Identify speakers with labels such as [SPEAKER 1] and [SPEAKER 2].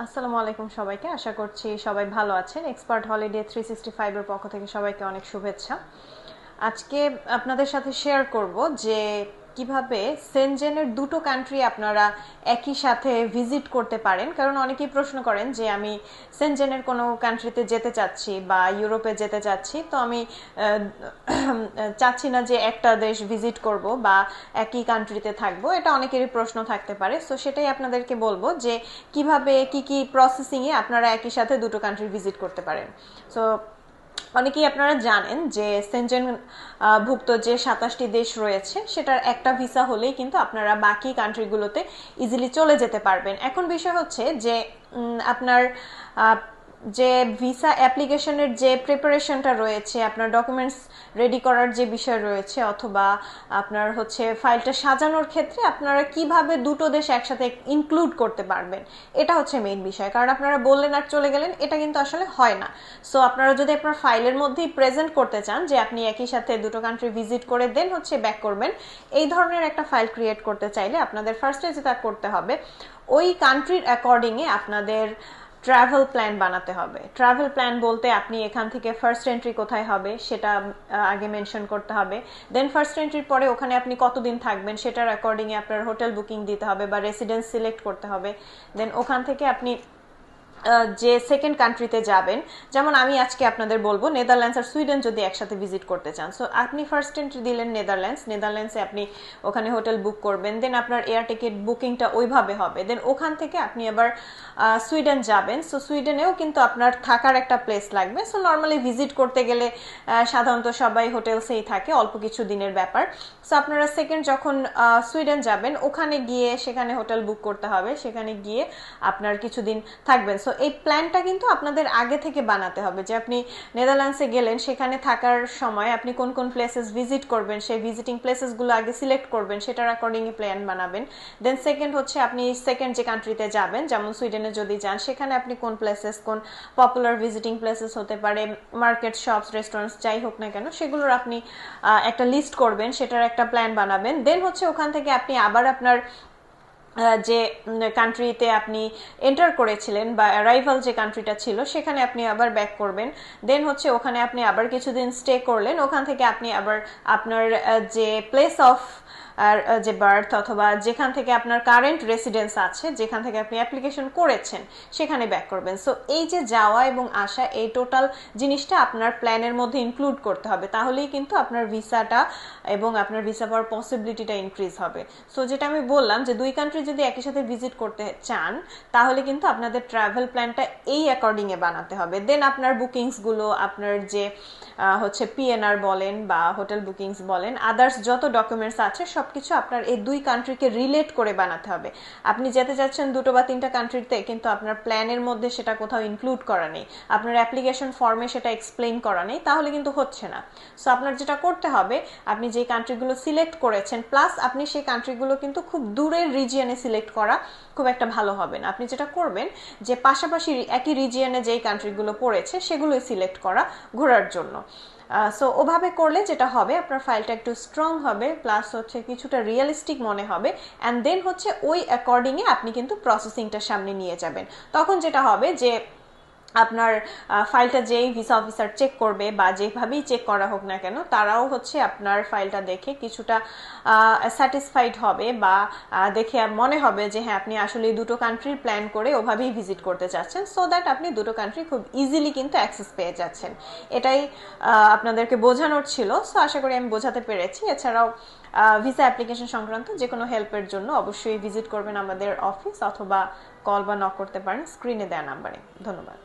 [SPEAKER 1] আসসালামু আলাইকুম সবাইকে। আশা করছি সবাই ভালো আছেন। এক্সপার্ট হলিডে থ্রি সিক্সটি ফাইভের পক্ষ থেকে সবাইকে অনেক শুভেচ্ছা। আজকে আপনাদের সাথে শেয়ার করব যে কীভাবে সেনজেনের দুটো কান্ট্রি আপনারা একই সাথে ভিজিট করতে পারেন? কারণ অনেকেই প্রশ্ন করেন যে, আমি সেনজেনের কোনো কান্ট্রিতে যেতে চাচ্ছি বা ইউরোপে যেতে চাচ্ছি, তো আমি চাচ্ছি না যে একটা দেশ ভিজিট করব বা একই কান্ট্রিতে থাকব। এটা অনেকেরই প্রশ্ন থাকতে পারে। সো সেটাই আপনাদেরকে বলব যে, কীভাবে, কি কি প্রসেসিংয়ে আপনারা একই সাথে দুটো কান্ট্রি ভিজিট করতে পারেন? সো অনেকেই আপনারা জানেন যে সেনজেন ভুক্ত যে সাতাশটি দেশ রয়েছে, সেটার একটা ভিসা হলেই কিন্তু আপনারা বাকি কান্ট্রিগুলোতে ইজিলি চলে যেতে পারবেন। এখন বিষয় হচ্ছে যে আপনার যে ভিসা অ্যাপ্লিকেশনের যে প্রিপারেশনটা রয়েছে, আপনার ডকুমেন্টস রেডি করার যে বিষয় রয়েছে, অথবা আপনার হচ্ছে ফাইলটা সাজানোর ক্ষেত্রে আপনারা কীভাবে দুটো দেশ একসাথে ইনক্লুড করতে পারবেন, এটা হচ্ছে মেইন বিষয়। কারণ আপনারা বললেন আর চলে গেলেন, এটা কিন্তু আসলে হয় না। সো আপনারা যদি আপনার ফাইলের মধ্যেই প্রেজেন্ট করতে চান, যে আপনি একই সাথে দুটো কান্ট্রি ভিজিট করে দেন, হচ্ছে ব্যাক করবেন, এই ধরনের একটা ফাইল ক্রিয়েট করতে চাইলে আপনাদের ফার্স্টে যেটা করতে হবে, ওই কান্ট্রির অ্যাকর্ডিংয়ে আপনাদের ট্রাভেল প্ল্যান বানাতে হবে। ট্রাভেল প্ল্যান বলতে আপনি এখান থেকে ফার্স্ট এন্ট্রি কোথায় হবে সেটা আগে মেনশন করতে হবে। দেন ফার্স্ট এন্ট্রির পরে ওখানে আপনি কতদিন থাকবেন সেটার অ্যাকর্ডিংয়ে আপনার হোটেল বুকিং দিতে হবে বা রেসিডেন্স সিলেক্ট করতে হবে। দেন ওখান থেকে আপনি যে সেকেন্ড কান্ট্রিতে যাবেন, যেমন আমি আজকে আপনাদের বলব নেদারল্যান্ডস আর সুইডেন যদি একসাথে ভিজিট করতে চান। সো আপনি ফার্স্ট এন্ট্রি দিলেন নেদারল্যান্ডস নেদারল্যান্ডসে আপনি ওখানে হোটেল বুক করবেন দেন আপনার এয়ার টিকিট বুকিংটা ওইভাবে হবে। দেন ওখান থেকে আপনি আবার সুইডেন যাবেন। সো সুইডেনেও কিন্তু আপনার থাকার একটা প্লেস লাগবে। সো নর্মালি ভিজিট করতে গেলে সাধারণত সবাই হোটেলসেই থাকে, অল্প কিছু দিনের ব্যাপার। সো আপনারা সেকেন্ড যখন সুইডেন যাবেন, ওখানে গিয়ে সেখানে হোটেল বুক করতে হবে। সেখানে গিয়ে আপনার কিছুদিন থাকবেন। সো এই প্ল্যানটা কিন্তু আপনাদের আগে থেকে বানাতে হবে যে আপনি নেদারল্যান্ডসে গেলেন, সেখানে থাকার সময় আপনি কোন কোন প্লেসেস ভিজিট করবেন, সেই ভিজিটিং প্লেসেসগুলো আগে সিলেক্ট করবেন, সেটার অ্যাকর্ডিংয়ে প্ল্যান বানাবেন। দেন সেকেন্ড হচ্ছে আপনি সেকেন্ড যে কান্ট্রিতে যাবেন, যেমন সুইডেনে যদি যান, সেখানে আপনি কোন প্লেসেস কোন পপুলার ভিজিটিং প্লেসেস হতে পারে মার্কেট শপস রেস্টুরেন্টস যাই হোক না কেন, সেগুলোর আপনি একটা লিস্ট করবেন, সেটার একটা প্ল্যান বানাবেন। দেন হচ্ছে ওখান থেকে আপনি আবার আপনার যে কান্ট্রিতে আপনি এন্টার করেছিলেন বা অ্যারাইভাল যে কান্ট্রিটা ছিল, সেখানে আপনি আবার ব্যাক করবেন। দেন হচ্ছে ওখানে আপনি আবার কিছুদিন স্টে করলেন। ওখান থেকে আপনি আবার আপনার যে প্লেস অফ আর যে বার্থ অথবা যেখান থেকে আপনার কারেন্ট রেসিডেন্স আছে, যেখান থেকে আপনি অ্যাপ্লিকেশন করেছেন, সেখানে ব্যাক করবেন। সো এই যে যাওয়া এবং আসা, এই টোটাল জিনিসটা আপনার প্ল্যানের মধ্যে ইনক্লুড করতে হবে। তাহলেই কিন্তু আপনার ভিসাটা এবং আপনার ভিসা পাওয়ার পসিবিলিটিটা ইনক্রিজ হবে। সো যেটা আমি বললাম যে দুই কান্ট্রি যদি একই সাথে ভিজিট করতে চান, তাহলে কিন্তু আপনাদের ট্রাভেল প্ল্যানটা এই অ্যাকর্ডিংয়ে বানাতে হবে। দেন আপনার বুকিংসগুলো আপনার যে হচ্ছে পিএনআর বলেন বা হোটেল বুকিংস বলেন আদার্স যত ডকুমেন্টস আছে সব সবকিছু আপনার এই দুই কান্ট্রিকে রিলেট করে বানাতে হবে। আপনি যেতে যাচ্ছেন দুটো বা তিনটা কান্ট্রিতে কিন্তু আপনার প্ল্যানের মধ্যে সেটা কোথাও ইনক্লুড করা নেই। আপনার অ্যাপ্লিকেশন ফর্মে সেটা এক্সপ্লেন করা নেই, তাহলে কিন্তু হচ্ছে না। সো আপনার যেটা করতে হবে, আপনি যে কান্ট্রিগুলো সিলেক্ট করেছেন প্লাস আপনি সেই কান্ট্রিগুলো কিন্তু খুব দূরের রিজিয়নে সিলেক্ট করা খুব একটা ভালো হবে না। আপনি যেটা করবেন যে পাশাপাশি একই রিজিয়নে যেই কান্ট্রিগুলো পড়েছে সেগুলোই সিলেক্ট করা ঘোরার জন্য। সো ওভাবে করলে যেটা হবে, আপনার ফাইলটা একটু স্ট্রং হবে প্লাস হচ্ছে কিছুটা রিয়েলিস্টিক মনে হবে অ্যান্ড দেন হচ্ছে ওই অ্যাকর্ডিংয়ে আপনি কিন্তু প্রসেসিংটা সামনে নিয়ে যাবেন। তখন যেটা হবে যে আপনার ফাইলটা যেই ভিসা অফিসার চেক করবে বা যেভাবেই চেক করা হোক না কেন, তারাও হচ্ছে আপনার ফাইলটা দেখে কিছুটা স্যাটিসফাইড হবে বা দেখে মনে হবে যে হ্যাঁ আপনি আসলে দুটো কান্ট্রির প্ল্যান করে ওভাবেই ভিজিট করতে চাচ্ছেন সো দ্যাট আপনি দুটো কান্ট্রি খুব ইজিলি কিন্তু অ্যাক্সেস পেয়ে যাচ্ছেন। এটাই আপনাদেরকে বোঝানোর ছিল সো আশা করি আমি বোঝাতে পেরেছি। এছাড়াও ভিসা অ্যাপ্লিকেশন সংক্রান্ত যে কোনো হেল্পের জন্য অবশ্যই ভিজিট করবেন আমাদের অফিস অথবা কল বা নক করতে পারেন স্ক্রিনে দেওয়া নাম্বারে ধন্যবাদ।